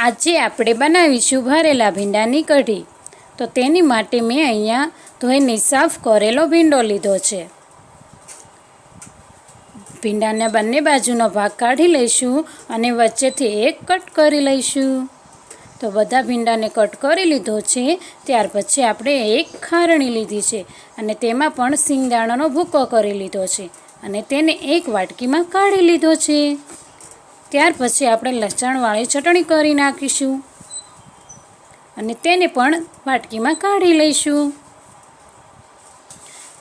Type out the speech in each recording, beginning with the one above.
આજે આપણે બનાવીશું ભરેલા ભીંડાની કઢી તો તેની માટે મેં અહીંયા ધોઈને સાફ કરેલો ભીંડો લીધો છે. ભીંડાના બંને બાજુનો ભાગ કાઢી લઈશું અને વચ્ચેથી એક કટ કરી લઈશું. તો બધા ભીંડાને કટ કરી લીધો છે, ત્યાર પછી આપણે એક ખારણી લીધી છે અને તેમાં પણ સિંગદાણાનો ભૂકો કરી લીધો છે અને તેને એક વાટકીમાં કાઢી લીધો છે. ત્યાર પછી આપણે લસણવાળી ચટણી કરી નાખીશું. અને તેને પણ વાટકીમાં કાઢી લઈશું.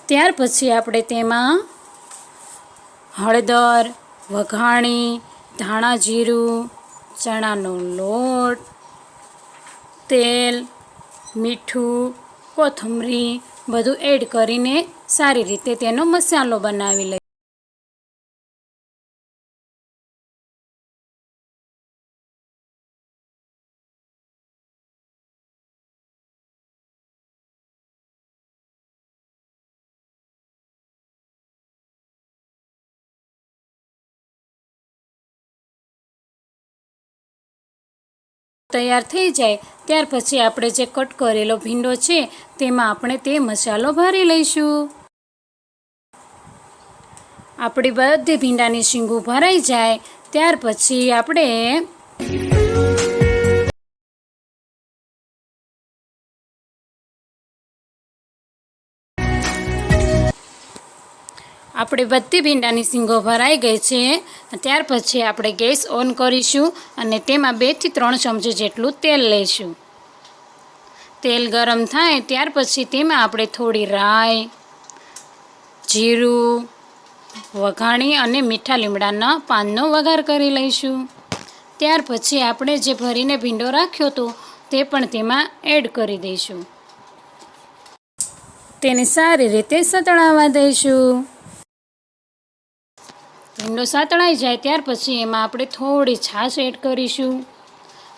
ત્યાર પછી આપણે તેમાં હળદર, વઘાણી, ધાણા જીરું, ચણાનો લોટ, તેલ, મીઠું, કોથમરી બધું એડ કરીને સારી રીતે તેનો મસાલો બનાવી લઈએ તૈયાર થઈ જાય, ત્યાર પછી આપણે જે કટ કરેલો ભીંડો છે, તેમાં આપણે તે મસાલો ભરી લઈશું. આપણી બધી ભીંડાની શીંગું ભરાઈ જાય, ત્યાર પછી આપણે આપણે બધી ભીંડાની સિંગો ભરાઈ ગઈ છે. ત્યાર પછી આપણે ગેસ ઓન કરીશું અને તેમાં બેથી ત્રણ ચમચી જેટલું તેલ લઈશું તેલ ગરમ થાય ત્યાર પછી તેમાં આપણે થોડી રાઈ, જીરું, વઘાણી અને મીઠા લીમડાના પાનનો વઘાર કરી લઈશું. ત્યાર પછી આપણે જે ભરીને ભીંડો રાખ્યો હતો તે પણ તેમાં એડ કરી દઈશું. તેને સારી રીતે સતળાવવા દઈશું. ભીંડો સાતળાઈ જાય ત્યાર પછી એમાં આપણે થોડી છાશ એડ કરીશું.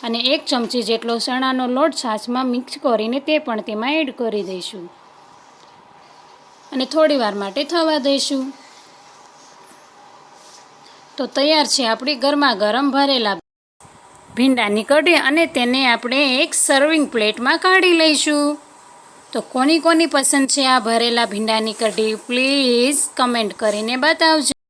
અને એક ચમચી જેટલો ચણાનો લોટ છાશમાં મિક્સ કરીને તે પણ તેમાં એડ કરી દઈશું. અને થોડી વાર માટે થવા દઈશું. તો તૈયાર છે આપણી ગરમા ગરમ ભરેલા ભીંડાની કઢી અને તેને આપણે એક સર્વિંગ પ્લેટમાં કાઢી લઈશું. તો કોની કોની પસંદ છે આ ભરેલા ભીંડાની કઢી? પ્લીઝ કમેન્ટ કરીને બતાવજો.